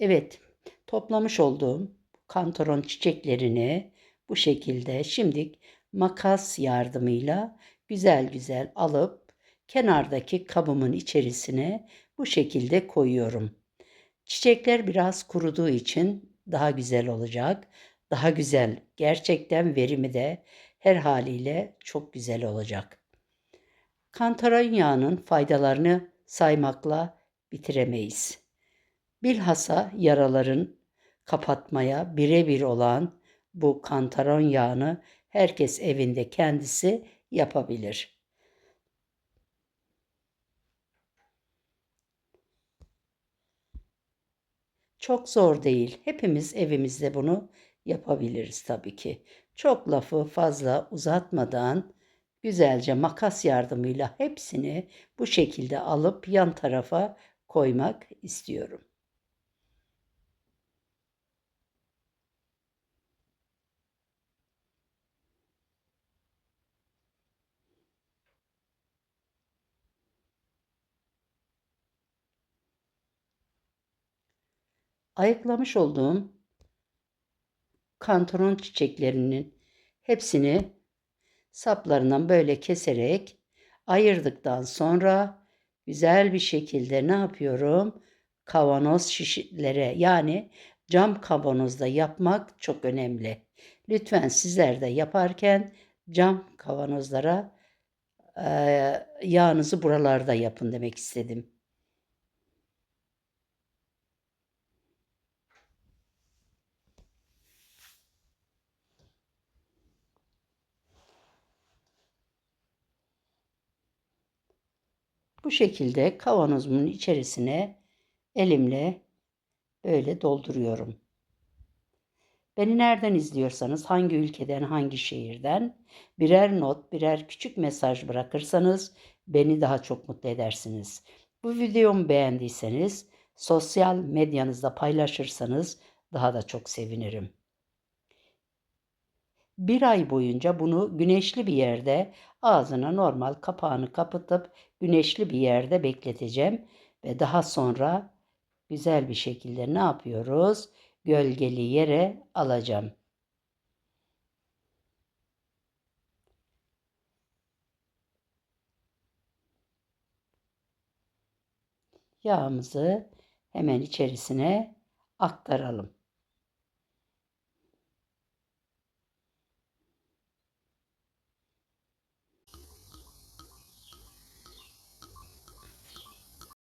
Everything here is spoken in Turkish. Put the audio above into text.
Evet, toplamış olduğum kantaron çiçeklerini bu şekilde şimdi makas yardımıyla güzel güzel alıp kenardaki kabımın içerisine bu şekilde koyuyorum. Çiçekler biraz kuruduğu için daha güzel olacak. Daha güzel. Gerçekten verimi de her haliyle çok güzel olacak. Kantaron yağının faydalarını saymakla bitiremeyiz. Bilhassa yaraların kapatmaya birebir olan bu kantaron yağını herkes evinde kendisi yapabilir. Çok zor değil. Hepimiz evimizde bunu yapabiliriz tabii ki. Çok lafı fazla uzatmadan güzelce makas yardımıyla hepsini bu şekilde alıp yan tarafa koymak istiyorum. Ayıklamış olduğum kantaron çiçeklerinin hepsini saplarından böyle keserek ayırdıktan sonra güzel bir şekilde ne yapıyorum? Kavanoz şişlere yani cam kavanozda yapmak çok önemli. Lütfen sizler de yaparken cam kavanozlara e, yağınızı buralarda yapın demek istedim. Bu şekilde kavanozumun içerisine elimle böyle dolduruyorum. Beni nereden izliyorsanız, hangi ülkeden, hangi şehirden birer not, birer küçük mesaj bırakırsanız beni daha çok mutlu edersiniz. Bu videomu beğendiyseniz sosyal medyanızda paylaşırsanız daha da çok sevinirim. Bir ay boyunca bunu güneşli bir yerde ağzına normal kapağını kapatıp güneşli bir yerde bekleteceğim ve daha sonra güzel bir şekilde ne yapıyoruz? Gölgeli yere alacağım. Yağımızı hemen içerisine aktaralım.